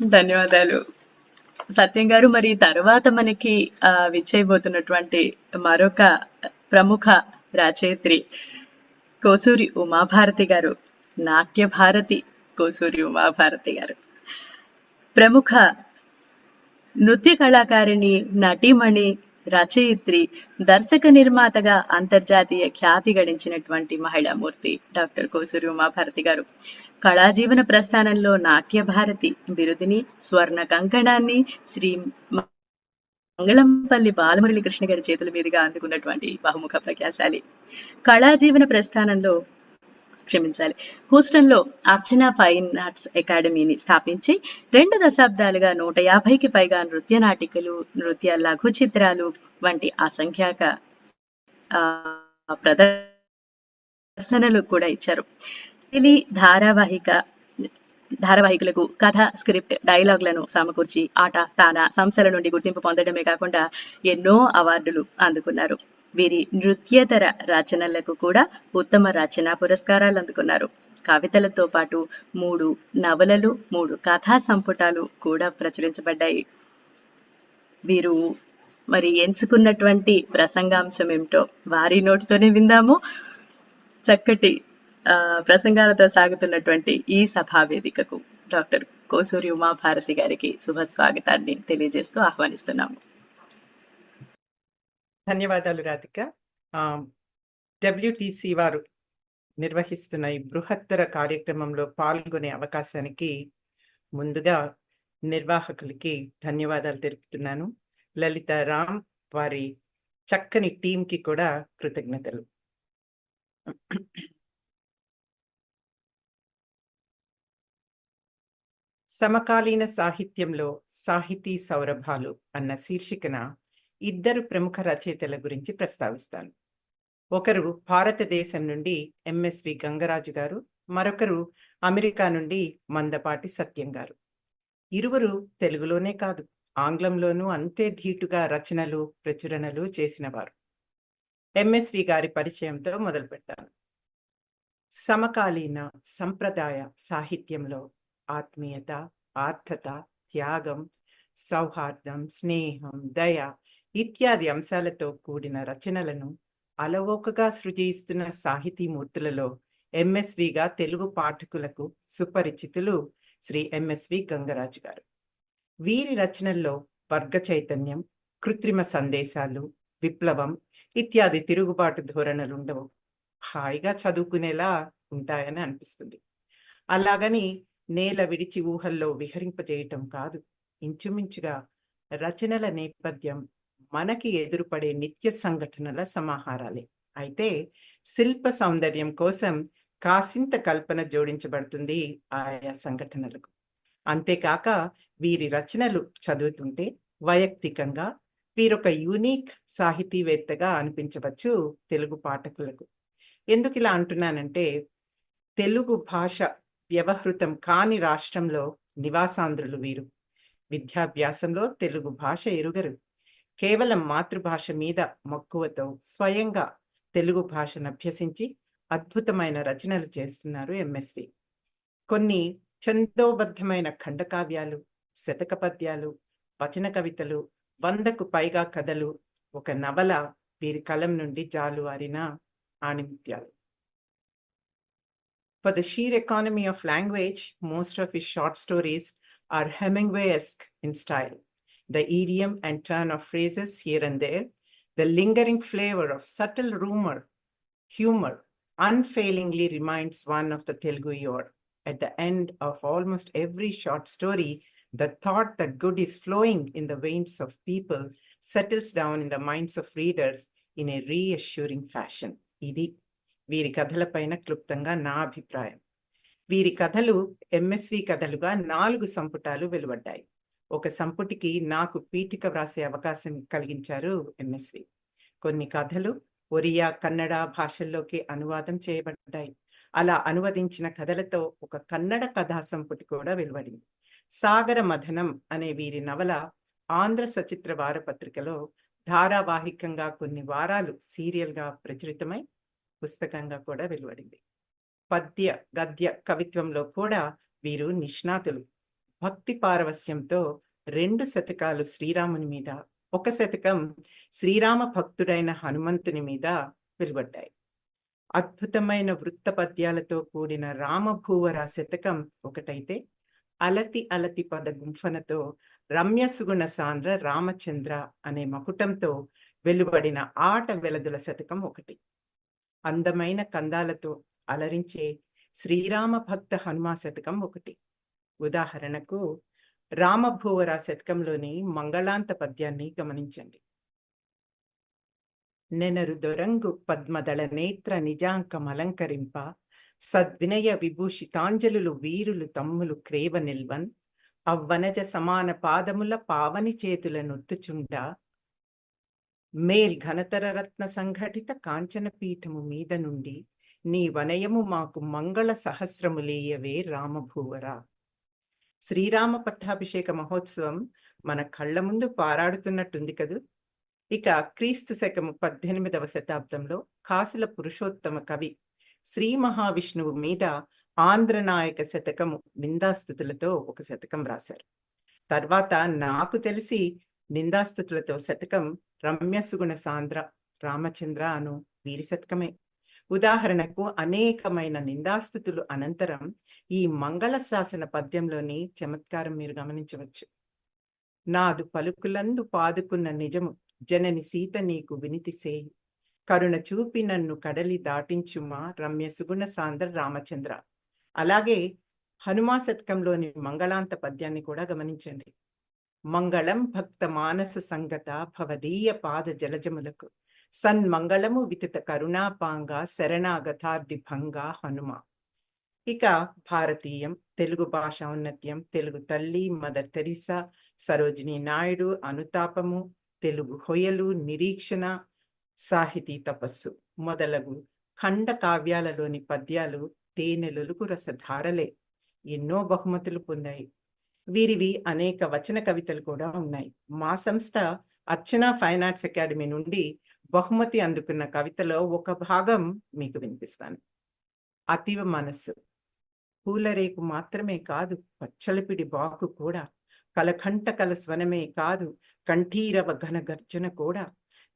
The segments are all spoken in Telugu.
ధన్యవాదాలు. సత్యం గారు మరి తర్వాత మనకి ఆహ్, విచ్చేయబోతున్నటువంటి మరొక ప్రముఖ రచయిత్రి కోసూరి ఉమాభారతి గారు. నాట్య భారతి కోసూరి ఉమాభారతి గారు. ప్రముఖ నృత్య కళాకారిణి, నటీమణి, రచయిత్రి, దర్శక నిర్మాతగా అంతర్జాతీయ ఖ్యాతి గడించినటువంటి మహిళామూర్తి డాక్టర్ కోసూరి ఉమాభారతి గారు. కళా జీవన ప్రస్థానంలో నాట్య భారతి బిరుదిని స్వర్ణ కంకణాన్ని శ్రీ మంగళంపల్లి బాలమురళి కృష్ణ గారి చేతుల మీదుగా అందుకున్నటువంటి బహుముఖ ప్రఖ్యాశాలి. కళా జీవన ప్రస్థానంలో క్షమించాలి. హూస్టన్‌లో అర్చన ఫైన్ ఆర్ట్స్ అకాడమీని స్థాపించి రెండు దశాబ్దాలుగా 150కి పైగా నృత్య నాటికలు, నృత్య లఘు చిత్రాలు వంటి అసంఖ్యాక ప్రదర్శనలు కూడా ఇచ్చారు. టెలి ధారావాహిక ధారావాహికలకు కథ, స్క్రిప్ట్, డైలాగ్‌లను సమకూర్చి ఆట, తానా సంస్థల నుండి గుర్తింపు పొందడమే కాకుండా ఎన్నో అవార్డులు అందుకున్నారు. వీరి నృత్యేతర రచనలకు కూడా ఉత్తమ రచనా పురస్కారాలు అందుకున్నారు. కవితలతో పాటు మూడు నవలలు, మూడు కథా సంపుటాలు కూడా ప్రచురించబడ్డాయి. వీరు మరి ఎంచుకున్నటువంటి ప్రసంగాంశం ఏమిటో వారి నోటితోనే విందాము. చక్కటి ప్రసంగాలతో సాగుతున్నటువంటి ఈ సభా వేదికకు డాక్టర్ కోసూరి ఉమాభారతి గారికి శుభ స్వాగతాన్ని తెలియజేస్తూ ఆహ్వానిస్తున్నాము. ధన్యవాదాలు రాధిక. డబ్ల్యూటీసీ వారు నిర్వహిస్తున్న ఈ బృహత్తర కార్యక్రమంలో పాల్గొనే అవకాశానికి ముందుగా నిర్వాహకులకి ధన్యవాదాలు తెలుపుతున్నాను. లలిత రామ్ వారి చక్కని టీంకి కూడా కృతజ్ఞతలు. సమకాలీన సాహిత్యంలో సాహితీ సౌరభాలు అన్న శీర్షికన ఇద్దరు ప్రముఖ రచయితల గురించి ప్రస్తావిస్తాను. ఒకరు భారతదేశం నుండి ఎంఎస్వి గంగరాజు గారు, మరొకరు అమెరికా నుండి మందపాటి సత్యం గారు. ఇరువురు తెలుగులోనే కాదు, ఆంగ్లంలోనూ అంతే ధీటుగా రచనలు, ప్రచురణలు చేసినవారు. ఎంఎస్వి గారి పరిచయంతో మొదలుపెడతాను. సమకాలీన సంప్రదాయ సాహిత్యంలో ఆత్మీయత, ఆర్థత త్యాగం, సౌహార్దం, స్నేహం, దయ ఇత్యాది అంశాలతో కూడిన రచనలను అలవోకగా సృజిస్తున్న సాహితీమూర్తులలో ఎంఎస్విగా తెలుగు పాఠకులకు సుపరిచితులు శ్రీ ఎంఎస్వి గంగరాజు గారు. వీరి రచనల్లో వర్గ చైతన్యం, కృత్రిమ సందేశాలు, విప్లవం ఇత్యాది తిరుగుబాటు ధోరణులుండవు. హాయిగా చదువుకునేలా ఉంటాయని అనిపిస్తుంది. అలాగని నేల విడిచి ఊహల్లో విహరింపజేయటం కాదు. ఇంచుమించుగా రచనల నేపథ్యం మనకి ఎదురుపడే నిత్య సంఘటనల సమాహారాలే. అయితే శిల్ప సౌందర్యం కోసం కాసింత కల్పన జోడించబడుతుంది ఆయా సంఘటనలకు. అంతేకాక వీరి రచనలు చదువుతుంటే వైయక్తికంగా వీరొక యూనిక్ సాహితీవేత్తగా అనిపించవచ్చు తెలుగు పాఠకులకు. ఎందుకు ఇలా అంటున్నానంటే తెలుగు భాష వ్యవహృతం కాని రాష్ట్రంలో నివాసాంధ్రులు వీరు. విద్యాభ్యాసంలో తెలుగు భాష ఎరుగరు. కేవలం మాతృభాష మీద మక్కువతో స్వయంగా తెలుగు భాషను అభ్యసించి అద్భుతమైన రచనలు చేస్తున్నారు ఎంఎస్వి. కొన్ని ఛందోబద్ధమైన ఖండకావ్యాలు, శతక పద్యాలు, వచన కవితలు, వందకు పైగా కథలు, ఒక నవల వీరి కలం నుండి జాలువారిన ఆణిముత్యాలు. For the sheer economy of language, most of his short stories are Hemingway-esque in style. The idiom and turn of phrases here and there, the lingering flavor of subtle rumor, humor, unfailingly reminds one of the Telugu yor. At the end of almost every short story, the thought that good is flowing in the veins of people settles down in the minds of readers in a reassuring fashion. ఇది వీరి కథలపైన క్లుప్తంగా నా అభిప్రాయం. వీరి కథలు ఎంఎస్వి కథలుగా నాలుగు సంపుటాలు వెలువడ్డాయి. ఒక సంపుటికి నాకు పీఠిక వ్రాసే అవకాశం కలిగించారు ఎంఎస్వి. కొన్ని కథలు ఒరియా, కన్నడ భాషల్లోకి అనువాదం చేయబడ్డాయి. అలా అనువదించిన కథలతో ఒక కన్నడ కథా సంపుటి కూడా వెలువడింది. సాగర మథనం అనే వీరి నవల ఆంధ్ర సచిత్ర వారపత్రికలో ధారావాహికంగా కొన్ని వారాలు సీరియల్‌గా ప్రచురితమై పుస్తకంగా కూడా వెలువడింది. పద్య, గద్య కవిత్వంలో కూడా వీరు నిష్ణాతులు. భక్తి పారవస్యంతో రెండు శతకాలు శ్రీరాముని మీద ఒక శతకం శ్రీరామ భక్తుడైన హనుమంతుని మీద వెలువడ్డాయి. అద్భుతమైన వృత్త పద్యాలతో కూడిన రామభూవర శతకం ఒకటైతే అలతి అలతి పద గుంఫనతో రమ్య సుగుణ సాంద్ర రామచంద్ర అనే మకుటంతో వెలువడిన ఆట వెలదుల శతకం ఒకటి. అందమైన కందాలతో అలరించే శ్రీరామ భక్త హనుమా శతకం ఒకటి. ఉదాహరణకు రామభూవరా శతకంలోని మంగళాంత పద్యాన్ని గమనించండి. నెనరు దొరంగు పద్మదళ నేత్ర నిజాంకమలంకరింప సద్వినయ విభూషితాంజలులు వీరులు తమ్ములు క్రేవ నిల్వన్ అవ్వనజ సమాన పాదముల పావని చేతుల నొత్తుచుండ మేల్ ఘనతర రత్న సంఘటిత కాంచన పీఠము మీద నుండి నీ వనయము మాకు మంగళ సహస్రములీయవే రామభూవరా శ్రీరామ పట్టాభిషేక మహోత్సవం మన కళ్ళ ముందు పారాడుతున్నట్టుంది కదూ? ఇక క్రీస్తు శకము పద్దెనిమిదవ శతాబ్దంలో కాసుల పురుషోత్తమ కవి శ్రీ మహావిష్ణువు మీద ఆంధ్రనాయక శతకము నిందాస్థుతులతో ఒక శతకం రాశారు. తర్వాత నాకు తెలిసి నిందాస్థుతులతో శతకం రమ్యసుగుణ సాంద్ర రామచంద్ర అను వీరి శతకమే. ఉదాహరణకు అనేకమైన నిందాస్థుతులు అనంతరం ఈ మంగళ శాసన పద్యంలోని చమత్కారం మీరు గమనించవచ్చు. నాదు పలుకులందు పాదుకున్న నిజము జనని సీత నీకు వినితి సేయి. కరుణ చూపి నన్ను కడలి దాటించుమా రమ్య సుగుణ సాంద్ర రామచంద్ర. అలాగే హనుమా శతకంలోని మంగళాంత పద్యాన్ని కూడా గమనించండి. మంగళం భక్త మానస సంగత భవదీయ పాద జలజములకు. సన్మంగళము వితిత కరుణాపాంగ శరణాగతార్ది భంగ హనుమ. ఇక భారతీయం తెలుగు భాష ఔన్నత్యం తెలుగు తల్లి మదర్ తెరిసా సరోజిని నాయుడు అనుతాపము తెలుగు హొయలు నిరీక్షణ సాహితీ తపస్సు మొదలగు ఖండ కావ్యాలలోని పద్యాలు తేనెలొలుకు రసధారలే. ఎన్నో బహుమతులు పొందాయి. వీరివి అనేక వచన కవితలు కూడా ఉన్నాయి. మా సంస్థ అర్చన ఫైన్ ఆర్ట్స్ అకాడమీ నుండి బహుమతి అందుకున్న కవితలో ఒక భాగం మీకు వినిపిస్తాను. అతివ మనస్సు. పూలరేకు మాత్రమే కాదు పచ్చలపిడి బాకు కూడా. కలకంట కల స్వనమే కాదు కంఠీరవ ఘన గర్జన కూడా.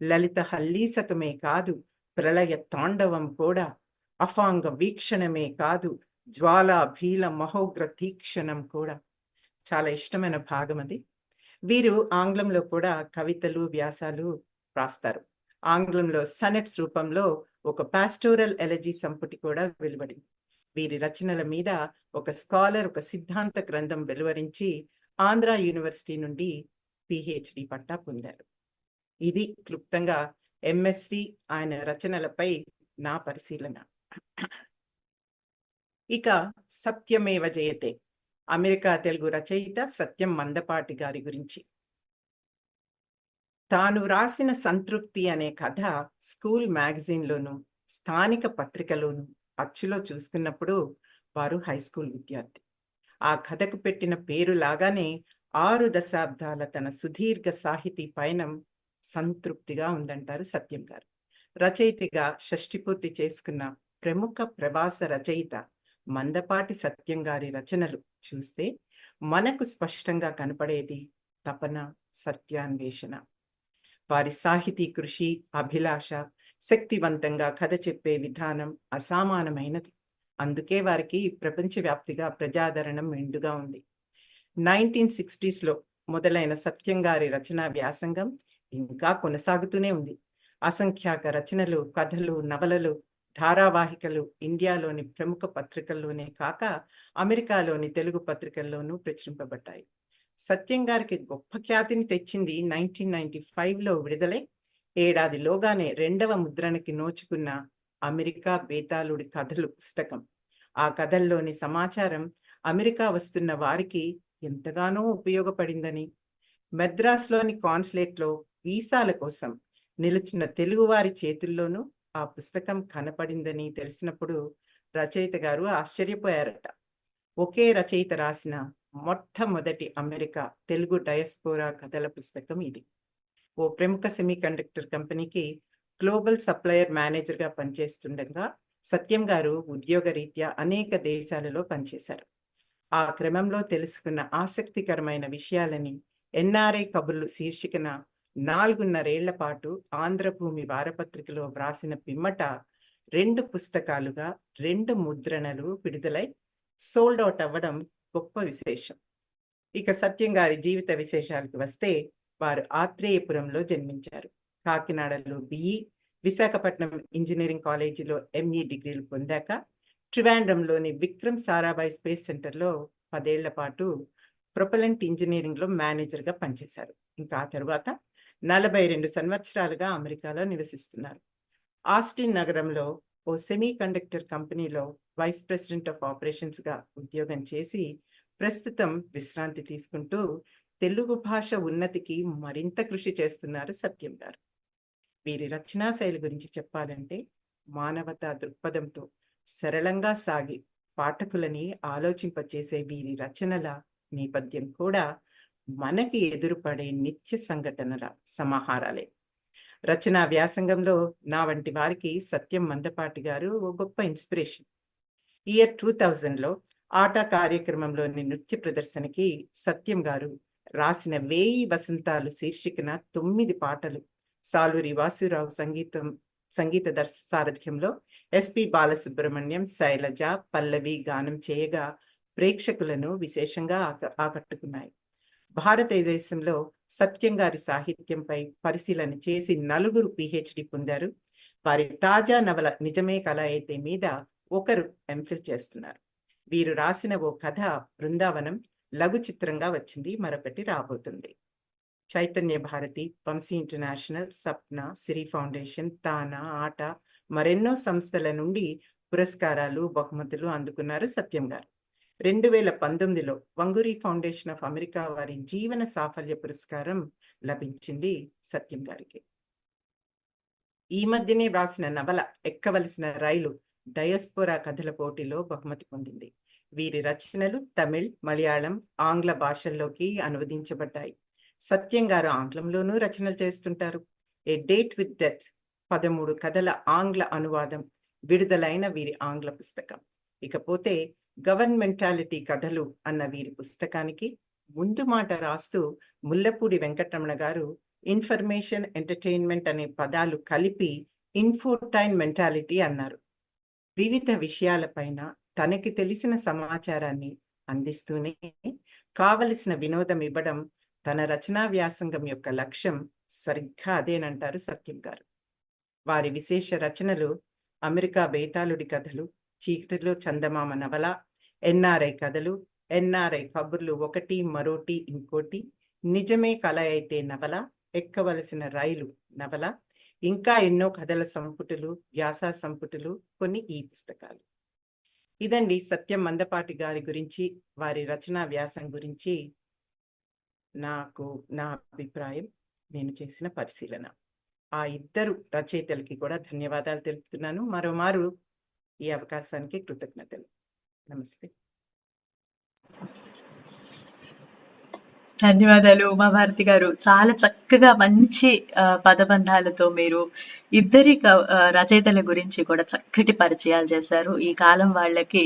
లలిత హల్లీసకమే కాదు ప్రళయ తాండవం కూడా. అఫాంగ వీక్షణమే కాదు జ్వాలా భీల మహోగ్ర తీక్షణం కూడా. చాలా ఇష్టమైన భాగం అది. వీరు ఆంగ్లంలో కూడా కవితలు వ్యాసాలు రాస్తారు. ఆంగ్లంలో సనెట్స్ రూపంలో ఒక పాస్టోరల్ ఎలజీ సంపుటి కూడా వెలువడింది. వీరి రచనల మీద ఒక స్కాలర్ ఒక సిద్ధాంత గ్రంథం వెలువరించి ఆంధ్ర యూనివర్సిటీ నుండి పిహెచ్డి పట్టా పొందారు. ఇది క్లుప్తంగా ఎంఎస్వి ఆయన రచనలపై నా పరిశీలన. ఇక సత్యమేవ జయతే అమెరికా తెలుగు రచయిత సత్యం మందపాటి గారి గురించి. తాను వ్రాసిన సంతృప్తి అనే కథ స్కూల్ మ్యాగజైన్లోను స్థానిక పత్రికలోను అచ్చులో చూసుకున్నప్పుడు వారు హై స్కూల్ విద్యార్థి. ఆ కథకు పెట్టిన పేరు లాగానే ఆరు దశాబ్దాల తన సుదీర్ఘ సాహితీ పయనం సంతృప్తిగా ఉందంటారు సత్యం గారు. రచయితగా షష్టిపూర్తి చేసుకున్న ప్రముఖ ప్రవాస రచయిత మందపాటి సత్యం గారి రచనలు చూస్తే మనకు స్పష్టంగా కనపడేది తపన సత్యాన్వేషణ. వారి సాహితీ కృషి అభిలాష శక్తివంతంగా కథ చెప్పే విధానం అసామానమైనది. అందుకే వారికి ప్రపంచవ్యాప్తిగా ప్రజాదరణం మెండుగా ఉంది. నైన్టీన్ సిక్స్టీస్లో మొదలైన సత్యం గారి రచనా వ్యాసంగం ఇంకా కొనసాగుతూనే ఉంది. అసంఖ్యాక రచనలు కథలు నవలలు ధారావాహికలు ఇండియాలోని ప్రముఖ పత్రికల్లోనే కాక అమెరికాలోని తెలుగు పత్రికల్లోనూ ప్రచురింపబడ్డాయి. సత్యం గారికి గొప్ప ఖ్యాతిని తెచ్చింది నైన్టీన్ నైన్టీ ఫైవ్లో విడుదలై ఏడాదిలోగానే రెండవ ముద్రణకి నోచుకున్న అమెరికా బేతాళుడి కథలు పుస్తకం. ఆ కథల్లోని సమాచారం అమెరికా వస్తున్న వారికి ఎంతగానో ఉపయోగపడిందని. మెద్రాస్లోని కాన్సులేట్లో వీసాల కోసం నిలిచిన తెలుగువారి చేతుల్లోనూ ఆ పుస్తకం కనపడిందని తెలిసినప్పుడు రచయిత గారు ఆశ్చర్యపోయారట. ఒకే రచయిత రాసిన మొట్టమొదటి అమెరికా తెలుగు డయస్పోరా కథల పుస్తకం ఇది. ఓ ప్రముఖ సెమీ కండక్టర్ కంపెనీకి గ్లోబల్ సప్లయర్ మేనేజర్గా పనిచేస్తుండగా సత్యం గారు ఉద్యోగరీత్యా అనేక దేశాలలో పనిచేశారు. ఆ క్రమంలో తెలుసుకున్న ఆసక్తికరమైన విషయాలని ఎన్ఆర్ఐ కబుర్లు శీర్షికన నాలుగున్నరేళ్ళ పాటు ఆంధ్రభూమి వారపత్రికలో వ్రాసిన పిమ్మట రెండు పుస్తకాలుగా రెండు ముద్రణలు విడుదలై సోల్డ్ అవుట్ అవ్వడం గొప్ప విశేషం. ఇక సత్యం గారి జీవిత విశేషాలకు వస్తే వారు ఆత్రేయపురంలో జన్మించారు. కాకినాడలో బిఈ విశాఖపట్నం ఇంజనీరింగ్ కాలేజీలో ఎంఈ డిగ్రీలు పొందాక ట్రివాండ్రంలోని విక్రమ్ సారాభాయ్ స్పేస్ సెంటర్లో పదేళ్ళ పాటు ప్రొపలెంట్ ఇంజనీరింగ్లో మేనేజర్గా పనిచేశారు. ఇంకా ఆ తర్వాత నలభై రెండు సంవత్సరాలుగా అమెరికాలో నివసిస్తున్నారు. ఆస్టిన్ నగరంలో ఓ సెమీ కండక్టర్ కంపెనీలో వైస్ ప్రెసిడెంట్ ఆఫ్ ఆపరేషన్స్గా ఉద్యోగం చేసి ప్రస్తుతం విశ్రాంతి తీసుకుంటూ తెలుగు భాష ఉన్నతికి మరింత కృషి చేస్తున్నారు సత్యం గారు. వీరి రచనా శైలి గురించి చెప్పాలంటే మానవతా దృక్పథంతో సరళంగా సాగి పాఠకులని ఆలోచింపచేసే వీరి రచనల నేపథ్యం కూడా మనకి ఎదురుపడే నిత్య సంఘటనల సమాహారాలే. రచనా వ్యాసంగంలో నా వంటి వారికి సత్యం మందపాటి గారు ఓ గొప్ప ఇన్స్పిరేషన్. ఇయర్ టూ థౌజండ్లో ఆట కార్యక్రమంలోని నృత్య ప్రదర్శనకి సత్యం గారు రాసిన వేయి వసంతాలు శీర్షికన తొమ్మిది పాటలు సాలూరి వాసురావు సంగీతం సంగీత దర్శ సారథ్యంలో ఎస్పి బాలసుబ్రహ్మణ్యం శైలజ పల్లవి గానం చేయగా ప్రేక్షకులను విశేషంగా ఆక ఆకట్టుకున్నాయి. భారతదేశంలో సత్యం గారి సాహిత్యంపై పరిశీలన చేసి నలుగురు పిహెచ్డి పొందారు. వారి తాజా నవల నిజమే కళ అయితే మీద ఒకరు ఎంఫిల్ చేస్తున్నారు. వీరు రాసిన ఓ కథ బృందావనం లఘు చిత్రంగా వచ్చింది మరొకటి రాబోతుంది. చైతన్య భారతి వంశీ ఇంటర్నేషనల్ సప్న సిరి ఫౌండేషన్ తానా ఆట మరెన్నో సంస్థల నుండి పురస్కారాలు బహుమతులు అందుకున్నారు సత్యం గారు. రెండు వేల పంతొమ్మిదిలో వంగురి ఫౌండేషన్ ఆఫ్ అమెరికా వారి జీవన సాఫల్య పురస్కారం లభించింది సత్యం గారికి. ఈ మధ్యనే వ్రాసిన నవల ఎక్కవలసిన రైలు డయస్పోరా కథల పోటీలో బహుమతి పొందింది. వీరి రచనలు తమిళ్ మలయాళం ఆంగ్ల భాషల్లోకి అనువదించబడ్డాయి. సత్యం గారు ఆంగ్లంలోనూ రచనలు చేస్తుంటారు. ఏ డేట్ విత్ డెత్ పదమూడు కథల ఆంగ్ల అనువాదం విడుదలైన వీరి ఆంగ్ల పుస్తకం. ఇకపోతే గవర్నమెంటాలిటీ కథలు అన్న వీరి పుస్తకానికి ముందు మాట రాస్తూ ముల్లపూడి వెంకటరమణ గారు ఇన్ఫర్మేషన్ ఎంటర్టైన్మెంట్ అనే పదాలు కలిపి ఇన్ఫోటైన్ మెంటాలిటీ అన్నారు. వివిధ విషయాలపైన తనకి తెలిసిన సమాచారాన్ని అందిస్తూనే కావలసిన వినోదం ఇవ్వడం తన రచనా వ్యాసంగం యొక్క లక్ష్యం సరిగ్గా అదేనంటారు సత్యం గారు. వారి విశేష రచనలు అమెరికా బేతాళుడి కథలు చీకటిలో చందమామ నవల ఎన్ఆర్ఐ కథలు ఎన్ఆర్ఐ కబుర్లు ఒకటి మరోటి ఇంకోటి నిజమే కళ అయితే నవల ఎక్కవలసిన రైలు నవల ఇంకా ఎన్నో కథల సంపుటులు వ్యాస సంపుటులు కొన్ని ఈ పుస్తకాలు. ఇదండి సత్యం మందపాటి గారి గురించి వారి రచనా వ్యాసం గురించి నాకు నా అభిప్రాయం నేను చేసిన పరిశీలన. ఆ ఇద్దరు రచయితలకి కూడా ధన్యవాదాలు తెలుపుతున్నాను. మరోమారు ఈ అవకాశానికి కృతజ్ఞతలు. నమస్తే. ధన్యవాదాలు ఉమాభారతి గారు. చాలా చక్కగా మంచి పదబంధాలతో మీరు ఇద్దరి రచయితల గురించి కూడా చక్కటి పరిచయాలు చేశారు. ఈ కాలం వాళ్ళకి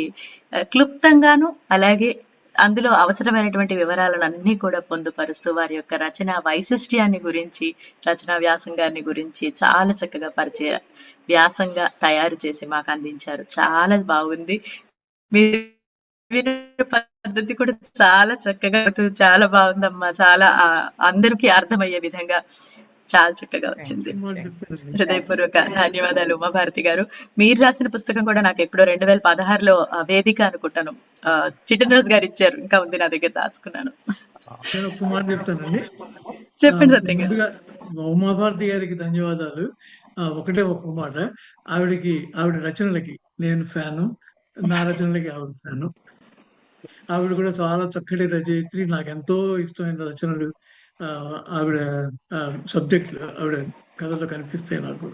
క్లుప్తంగాను అలాగే అందులో అవసరమైనటువంటి వివరాలను అన్ని కూడా పొందుపరుస్తూ వారి యొక్క రచన వైశిష్ట్యాన్ని గురించి రచనా వ్యాసంగాన్ని గురించి చాలా చక్కగా పరిచయ వ్యాసంగా తయారు చేసి మాకు అందించారు. చాలా బాగుంది. మీరు పద్ధతి కూడా చాలా చక్కగా చాలా బాగుందమ్మా. చాలా అందరికీ అర్థమయ్యే విధంగా చాలా చక్కగా వచ్చింది. హృదయపూర్వక ధన్యవాదాలు ఉమాభారతి గారు. మీరు రాసిన పుస్తకం కూడా నాకు ఎప్పుడో రెండు వేల పదహారులో వేదిక అనుకుంటాను. ఆ, చిట్టనరాజు గారు ఇచ్చారు. ఇంకా ఉంది నా దగ్గర దాచుకున్నాను. చెప్తానండి. చెప్పండి ఆ, సత్యం గారు ముందుగా ఉమాభారతి గారికి ధన్యవాదాలు. ఒకటే ఒక మాట. ఆవిడకి ఆవిడ రచనలకి నేను ఫ్యాను. నా రచనలకి ఆవిడ ఫ్యాను. ఆవిడ కూడా చాలా చక్కటి రచయిత్రి. నాకు ఎంతో ఇష్టమైన రచనలు ఆవిడ సబ్జెక్ట్ ఆవిడ కథలో కనిపిస్తాయి నాకు.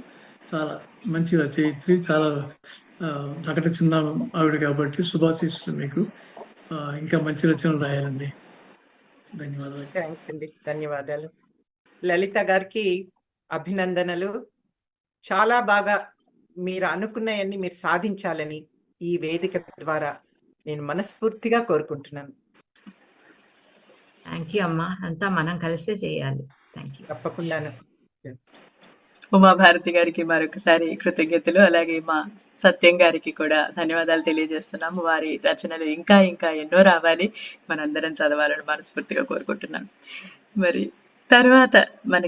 చాలా మంచి రచయిత్రి. చాలా అక్కడ చిన్న ఆవిడ కాబట్టి శుభాశిస్తుంది మీకు. ఇంకా మంచి రచనలు రాయాలండి. ధన్యవాదాలు. థ్యాంక్స్ అండి. ధన్యవాదాలు. లలిత గారికి అభినందనలు. చాలా బాగా మీరు అనుకున్నవన్నీ మీరు సాధించాలని ఈ వేదిక ద్వారా నేను మనస్ఫూర్తిగా కోరుకుంటున్నాను. థ్యాంక్ యూ అమ్మా. అంతా మనం కలిసే చేయాలి. Thank you తప్పకుండాను. ఉమాభారతి గారికి మరొకసారి కృతజ్ఞతలు. అలాగే మా సత్యం గారికి కూడా ధన్యవాదాలు తెలియజేస్తున్నాము. వారి రచనలు ఇంకా ఇంకా ఎన్నో రావాలి. మనందరం చదవాలని మనస్ఫూర్తిగా కోరుకుంటున్నాను. మరి తర్వాత మన